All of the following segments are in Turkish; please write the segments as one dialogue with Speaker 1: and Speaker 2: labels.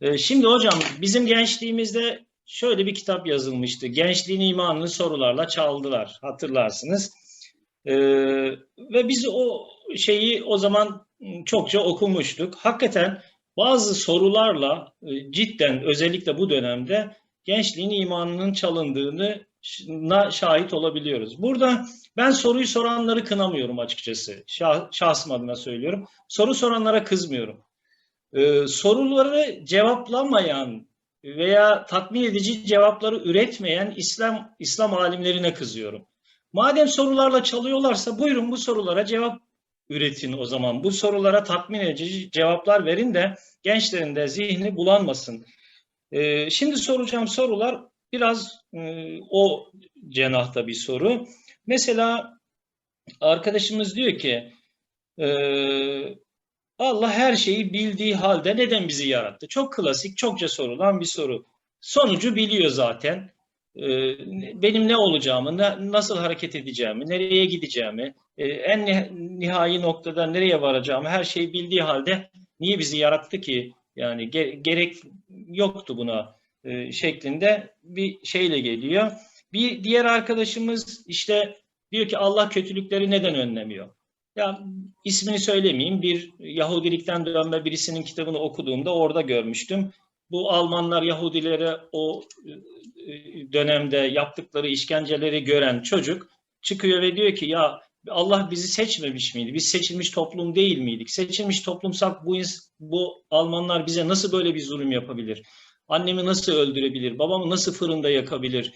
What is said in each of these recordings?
Speaker 1: Ee, Şimdi hocam bizim gençliğimizde şöyle bir kitap yazılmıştı. Gençliğin imanını sorularla çaldılar. Hatırlarsınız. Ee, ve biz o şeyi o zaman çokça okumuştuk. Hakikaten bazı sorularla e, cidden özellikle bu dönemde gençliğin imanının çalındığını şahit olabiliyoruz. Burada ben soruyu soranları kınamıyorum açıkçası. Şah, şahsım adına söylüyorum. Soru soranlara kızmıyorum. Ee, soruları cevaplamayan veya tatmin edici cevapları üretmeyen İslam İslam alimlerine kızıyorum. Madem sorularla çalıyorlarsa buyurun bu sorulara cevap üretin o zaman. Bu sorulara tatmin edici cevaplar verin de gençlerin de zihni bulanmasın. Ee, şimdi soracağım sorular biraz e, o cenahta bir soru. Mesela arkadaşımız diyor ki e, Allah her şeyi bildiği halde neden bizi yarattı? Çok klasik, çokça sorulan bir soru. Sonucu biliyor zaten. Ee, benim ne olacağımı, na- nasıl hareket edeceğimi, nereye gideceğimi, e, en nih- nihai noktada nereye varacağımı her şeyi bildiği halde niye bizi yarattı ki? Yani ge- gerek yoktu buna e, şeklinde bir şeyle geliyor. Bir diğer arkadaşımız işte diyor ki Allah kötülükleri neden önlemiyor? Ya ismini söylemeyeyim. Bir Yahudilikten dönme birisinin kitabını okuduğumda orada görmüştüm. Bu Almanlar Yahudilere o e, dönemde yaptıkları işkenceleri gören çocuk çıkıyor ve diyor ki ya Allah bizi seçmemiş miydi? Biz seçilmiş toplum değil miydik? Seçilmiş toplumsak bu bu Almanlar bize nasıl böyle bir zulüm yapabilir? Annemi nasıl öldürebilir? Babamı nasıl fırında yakabilir?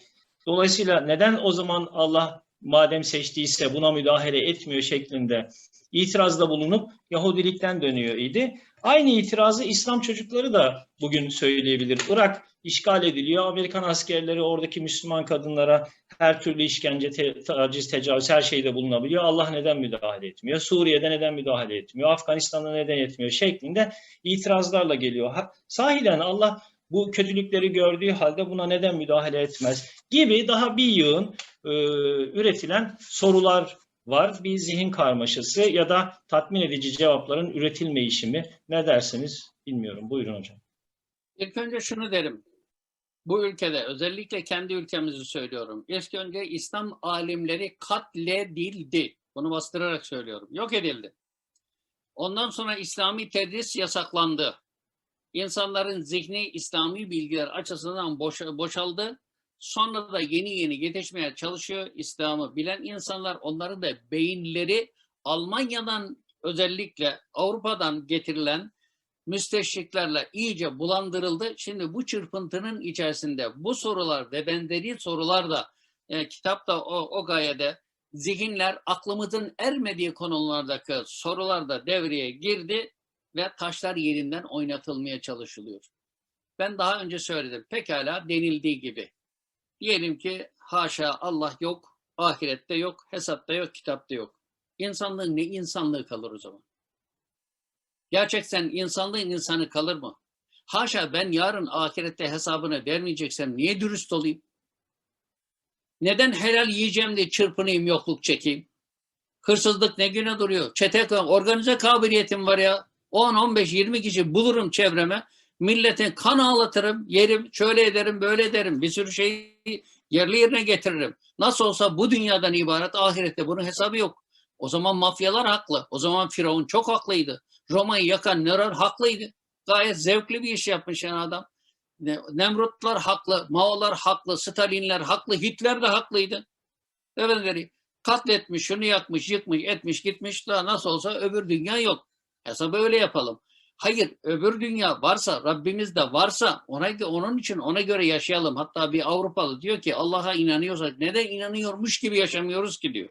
Speaker 1: Dolayısıyla neden o zaman Allah madem seçtiyse buna müdahale etmiyor şeklinde itirazda bulunup Yahudilikten dönüyor idi. Aynı itirazı İslam çocukları da bugün söyleyebilir. Irak işgal ediliyor. Amerikan askerleri oradaki Müslüman kadınlara her türlü işkence, te- taciz, tecavüz her şeyde bulunabiliyor. Allah neden müdahale etmiyor? Suriye'de neden müdahale etmiyor? Afganistan'da neden etmiyor? Şeklinde itirazlarla geliyor. Ha, sahiden Allah bu kötülükleri gördüğü halde buna neden müdahale etmez? Gibi daha bir yığın e, üretilen sorular var. Bir zihin karmaşası ya da tatmin edici cevapların üretilmeyişi mi? Ne dersiniz bilmiyorum. Buyurun hocam.
Speaker 2: İlk önce şunu derim. Bu ülkede özellikle kendi ülkemizi söylüyorum. İlk önce İslam alimleri katledildi. Bunu bastırarak söylüyorum. Yok edildi. Ondan sonra İslami tedris yasaklandı. İnsanların zihni İslami bilgiler açısından boş, boşaldı. Sonra da yeni yeni yetişmeye çalışıyor İslam'ı bilen insanlar. Onların da beyinleri Almanya'dan özellikle Avrupa'dan getirilen müsteşriklerle iyice bulandırıldı. Şimdi bu çırpıntının içerisinde bu sorular ve benzeri sorular da e, kitapta o, o gayede zihinler aklımızın ermediği konulardaki sorular da devreye girdi ve taşlar yerinden oynatılmaya çalışılıyor. Ben daha önce söyledim. Pekala denildiği gibi. Diyelim ki haşa Allah yok, ahirette yok, hesapta yok, kitapta yok. İnsanlığın ne insanlığı kalır o zaman? Gerçekten insanlığın insanı kalır mı? Haşa ben yarın ahirette hesabını vermeyeceksem niye dürüst olayım? Neden helal yiyeceğim diye çırpınayım, yokluk çekeyim? Hırsızlık ne güne duruyor? Çete, organize kabiliyetim var ya. 10, 15, 20 kişi bulurum çevreme. Milletin kan ağlatırım, yerim, şöyle ederim, böyle ederim. Bir sürü şeyi yerli yerine getiririm. Nasıl olsa bu dünyadan ibaret ahirette bunun hesabı yok. O zaman mafyalar haklı. O zaman Firavun çok haklıydı. Roma'yı yakan Neron haklıydı. Gayet zevkli bir iş yapmış yani adam. Ne- Nemrutlar haklı, Mao'lar haklı, Stalinler haklı, Hitler de haklıydı. Efendim katletmiş, şunu yakmış, yıkmış, etmiş, gitmiş. Daha nasıl olsa öbür dünya yok. Hesabı öyle yapalım. Hayır, öbür dünya varsa, Rabbimiz de varsa ona onun için ona göre yaşayalım. Hatta bir Avrupalı diyor ki Allah'a inanıyorsak neden inanıyormuş gibi yaşamıyoruz ki diyor.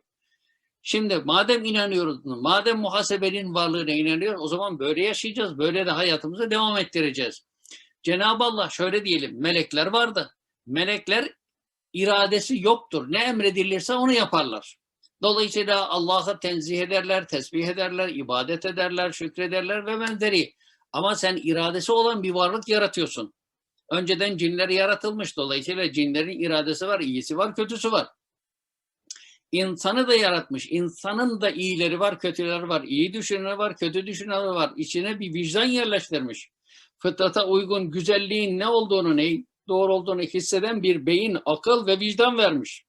Speaker 2: Şimdi madem inanıyoruz, madem muhasebenin varlığına inanıyoruz o zaman böyle yaşayacağız. Böyle de hayatımızı devam ettireceğiz. Cenab-ı Allah şöyle diyelim, melekler vardı. Melekler iradesi yoktur. Ne emredilirse onu yaparlar. Dolayısıyla Allah'a tenzih ederler, tesbih ederler, ibadet ederler, şükrederler ve benzeri. Ama sen iradesi olan bir varlık yaratıyorsun. Önceden cinler yaratılmış. Dolayısıyla cinlerin iradesi var, iyisi var, kötüsü var. İnsanı da yaratmış. İnsanın da iyileri var, kötüleri var. İyi düşünenler var, kötü düşünenler var. İçine bir vicdan yerleştirmiş. fıtrata uygun güzelliğin ne olduğunu, neyin doğru olduğunu hisseden bir beyin, akıl ve vicdan vermiş.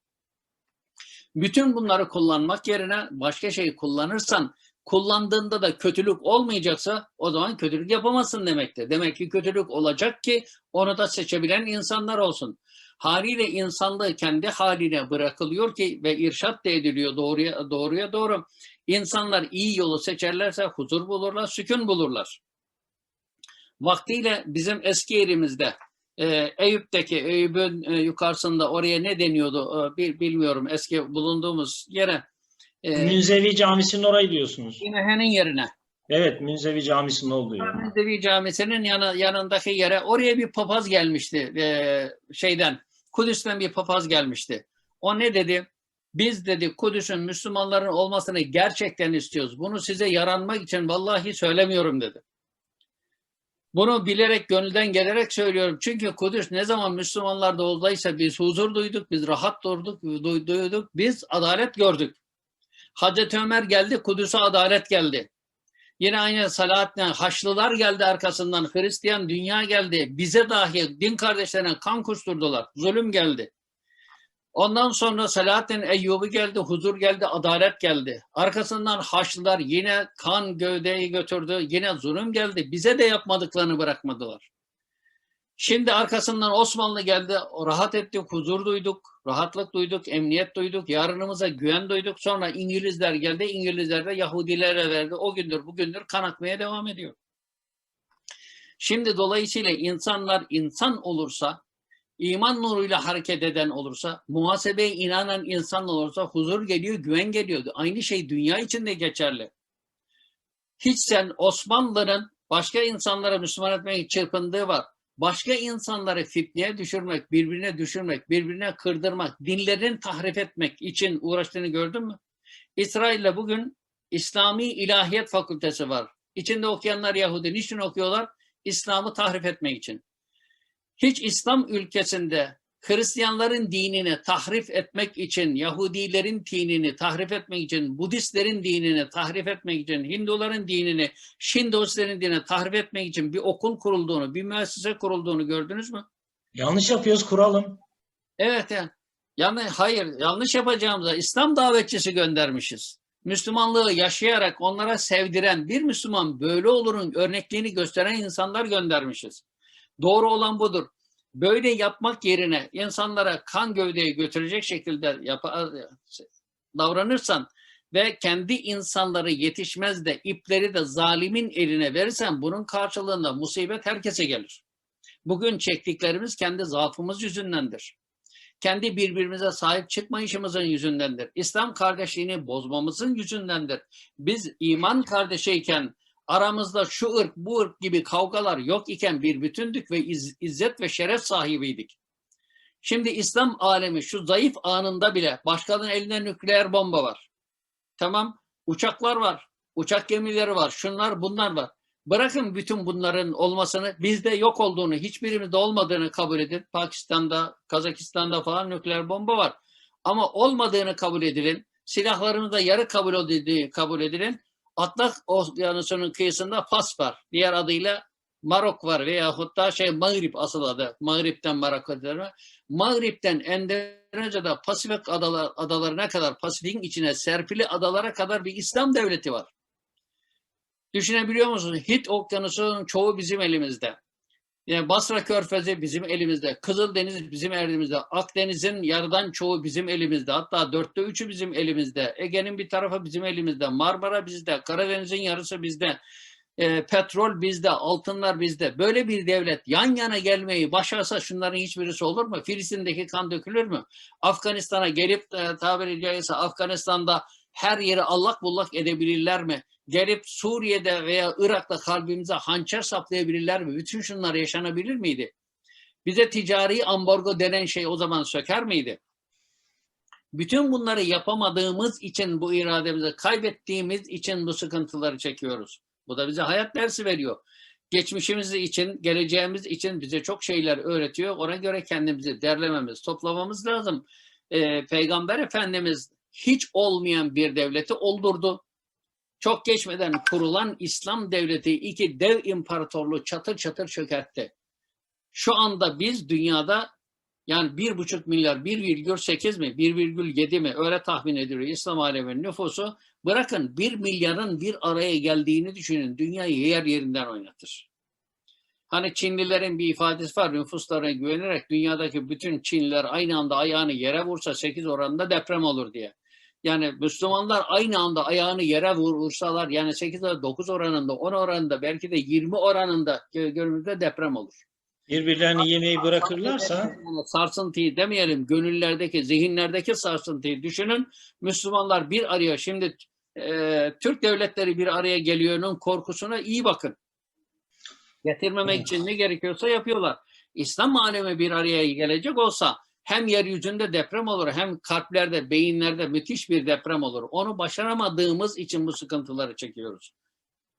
Speaker 2: Bütün bunları kullanmak yerine başka şeyi kullanırsan, kullandığında da kötülük olmayacaksa o zaman kötülük yapamazsın demektir. Demek ki kötülük olacak ki onu da seçebilen insanlar olsun. Haliyle insanlığı kendi haline bırakılıyor ki ve irşat da ediliyor doğruya doğruya doğru. İnsanlar iyi yolu seçerlerse huzur bulurlar, sükun bulurlar. Vaktiyle bizim eski yerimizde e, Eyüp'teki Eyüp'ün e, yukarısında oraya ne deniyordu e, bil- bilmiyorum eski bulunduğumuz yere e,
Speaker 1: Münzevi Camisi'nin orayı diyorsunuz.
Speaker 2: İmehe'nin yerine
Speaker 1: Evet, Münzevi Camisi'nin olduğu yer.
Speaker 2: Münzevi Camisi'nin yanı, yanındaki yere oraya bir papaz gelmişti e, şeyden Kudüs'ten bir papaz gelmişti. O ne dedi? Biz dedi Kudüs'ün Müslümanların olmasını gerçekten istiyoruz. Bunu size yaranmak için vallahi söylemiyorum dedi. Bunu bilerek gönülden gelerek söylüyorum. Çünkü Kudüs ne zaman Müslümanlarda olduysa biz huzur duyduk, biz rahat durduk, duy- duyduk, biz adalet gördük. Hazreti Ömer geldi, Kudüs'e adalet geldi. Yine aynı Salahattin Haçlılar geldi arkasından, Hristiyan dünya geldi. Bize dahi din kardeşlerine kan kusturdular. Zulüm geldi. Ondan sonra Selahattin Eyyubi geldi, huzur geldi, adalet geldi. Arkasından Haçlılar yine kan gövdeyi götürdü, yine zulüm geldi. Bize de yapmadıklarını bırakmadılar. Şimdi arkasından Osmanlı geldi, rahat ettik, huzur duyduk, rahatlık duyduk, emniyet duyduk, yarınımıza güven duyduk. Sonra İngilizler geldi, İngilizler de Yahudilere verdi. O gündür bugündür kan akmaya devam ediyor. Şimdi dolayısıyla insanlar insan olursa, iman nuruyla hareket eden olursa, muhasebeye inanan insan olursa huzur geliyor, güven geliyor. Aynı şey dünya için de geçerli. Hiç sen Osmanlı'nın başka insanlara Müslüman etmek çırpındığı var. Başka insanları fitneye düşürmek, birbirine düşürmek, birbirine kırdırmak, dinlerini tahrif etmek için uğraştığını gördün mü? İsrail'de bugün İslami İlahiyat Fakültesi var. İçinde okuyanlar Yahudi. Niçin okuyorlar? İslam'ı tahrif etmek için. Hiç İslam ülkesinde Hristiyanların dinini tahrif etmek için, Yahudilerin dinini tahrif etmek için, Budistlerin dinini tahrif etmek için, Hinduların dinini, Şindoislerin dinini tahrif etmek için bir okul kurulduğunu, bir müessese kurulduğunu gördünüz mü?
Speaker 1: Yanlış yapıyoruz, kuralım.
Speaker 2: Evet yani. Yani hayır, yanlış yapacağımıza İslam davetçisi göndermişiz. Müslümanlığı yaşayarak onlara sevdiren bir Müslüman böyle olurun örnekliğini gösteren insanlar göndermişiz. Doğru olan budur. Böyle yapmak yerine insanlara kan gövdeyi götürecek şekilde yapa- davranırsan ve kendi insanları yetişmez de ipleri de zalimin eline verirsen bunun karşılığında musibet herkese gelir. Bugün çektiklerimiz kendi zaafımız yüzündendir. Kendi birbirimize sahip çıkmayışımızın yüzündendir. İslam kardeşliğini bozmamızın yüzündendir. Biz iman kardeşiyken aramızda şu ırk bu ırk gibi kavgalar yok iken bir bütündük ve iz- izzet ve şeref sahibiydik. Şimdi İslam alemi şu zayıf anında bile başkalarının elinde nükleer bomba var. Tamam uçaklar var, uçak gemileri var, şunlar bunlar var. Bırakın bütün bunların olmasını, bizde yok olduğunu, hiçbirimizde olmadığını kabul edin. Pakistan'da, Kazakistan'da falan nükleer bomba var. Ama olmadığını kabul edilin. Silahlarımız da yarı kabul edildiği kabul edilin. Atlas Okyanusu'nun kıyısında Fas var. Diğer adıyla Marok var veya hatta şey Mağrip asıl adı. Mağrip'ten Marok adları. Mağrip'ten Endonezya'da Pasifik adalar, adalarına kadar, Pasifik'in içine serpili adalara kadar bir İslam devleti var. Düşünebiliyor musunuz? Hint Okyanusu'nun çoğu bizim elimizde. Yani Basra Körfezi bizim elimizde. Kızıldeniz bizim elimizde. Akdeniz'in yarıdan çoğu bizim elimizde. Hatta dörtte üçü bizim elimizde. Ege'nin bir tarafı bizim elimizde. Marmara bizde. Karadeniz'in yarısı bizde. E, petrol bizde. Altınlar bizde. Böyle bir devlet yan yana gelmeyi başarsa şunların hiçbirisi olur mu? Filistin'deki kan dökülür mü? Afganistan'a gelip e, tabiri caizse Afganistan'da her yeri allak bullak edebilirler mi? Gelip Suriye'de veya Irak'ta kalbimize hançer saplayabilirler mi? Bütün şunlar yaşanabilir miydi? Bize ticari ambargo denen şey o zaman söker miydi? Bütün bunları yapamadığımız için bu irademizi kaybettiğimiz için bu sıkıntıları çekiyoruz. Bu da bize hayat dersi veriyor. Geçmişimiz için, geleceğimiz için bize çok şeyler öğretiyor. Ona göre kendimizi derlememiz, toplamamız lazım. Ee, Peygamber Efendimiz hiç olmayan bir devleti oldurdu Çok geçmeden kurulan İslam devleti iki dev imparatorluğu çatır çatır çökertti. Şu anda biz dünyada yani bir buçuk milyar, 1,8 mi, 1,7 mi öyle tahmin ediliyor İslam aleminin nüfusu. Bırakın bir milyarın bir araya geldiğini düşünün. Dünyayı yer yerinden oynatır. Hani Çinlilerin bir ifadesi var. Nüfuslarına güvenerek dünyadaki bütün Çinliler aynı anda ayağını yere vursa 8 oranında deprem olur diye. Yani Müslümanlar aynı anda ayağını yere vur, vursalar yani 8 ya da 9 oranında, 10 oranında belki de 20 oranında gö- günümüzde deprem olur.
Speaker 1: Birbirlerini yemeyi bırakırlarsa
Speaker 2: sarsıntıyı demeyelim, gönüllerdeki, zihinlerdeki sarsıntıyı düşünün. Müslümanlar bir araya, şimdi e, Türk devletleri bir araya geliyor'nun korkusuna iyi bakın. Getirmemek
Speaker 1: Evet.
Speaker 2: için ne gerekiyorsa yapıyorlar. İslam alemi bir araya gelecek olsa hem yeryüzünde deprem olur hem kalplerde, beyinlerde müthiş bir deprem olur. Onu başaramadığımız için bu sıkıntıları çekiyoruz.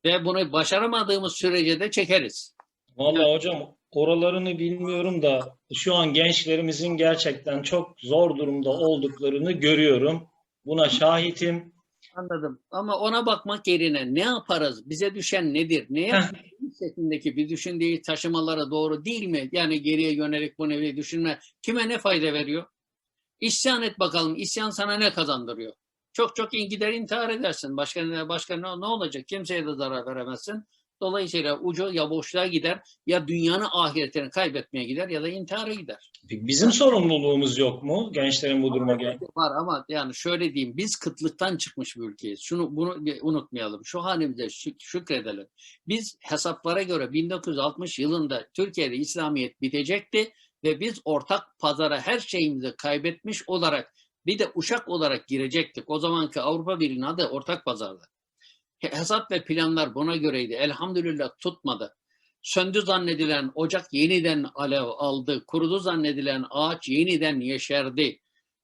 Speaker 2: Ve bunu başaramadığımız sürece de çekeriz.
Speaker 1: Vallahi hocam oralarını bilmiyorum da şu an gençlerimizin gerçekten çok zor durumda olduklarını görüyorum. Buna şahitim.
Speaker 2: Anladım. Ama ona bakmak yerine ne yaparız? Bize düşen nedir? Ne yaparız? şeklindeki bir düşünceyi taşımaları doğru değil mi? Yani geriye yönelik bu nevi düşünme kime ne fayda veriyor? İsyan et bakalım. İsyan sana ne kazandırıyor? Çok çok in gider intihar edersin. Başka ne, başka ne, ne olacak? Kimseye de zarar veremezsin. Dolayısıyla ucu ya boşluğa gider ya dünyanın ahiretini kaybetmeye gider ya da intihara gider.
Speaker 1: Bizim sorumluluğumuz yok mu gençlerin bu duruma gel?
Speaker 2: Var ama yani şöyle diyeyim biz kıtlıktan çıkmış bir ülkeyiz. Şunu bunu unutmayalım. Şu halimize şük- şükredelim. Biz hesaplara göre 1960 yılında Türkiye'de İslamiyet bitecekti ve biz ortak pazara her şeyimizi kaybetmiş olarak bir de uşak olarak girecektik. O zamanki Avrupa Birliği'nin adı ortak pazardı. He- Hesap ve planlar buna göreydi. Elhamdülillah tutmadı. Söndü zannedilen ocak yeniden alev aldı. Kurudu zannedilen ağaç yeniden yeşerdi.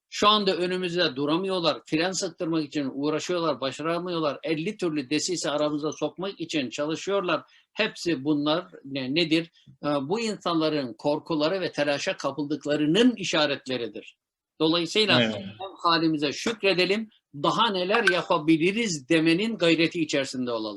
Speaker 2: Şu anda önümüzde duramıyorlar. Fren sıktırmak için uğraşıyorlar, başaramıyorlar. 50 türlü desisi aramıza sokmak için çalışıyorlar. Hepsi bunlar ne, nedir? Ee, Bu insanların korkuları ve telaşa kapıldıklarının işaretleridir. Dolayısıyla
Speaker 1: Evet.
Speaker 2: hem halimize şükredelim, daha neler yapabiliriz demenin gayreti içerisinde olalım.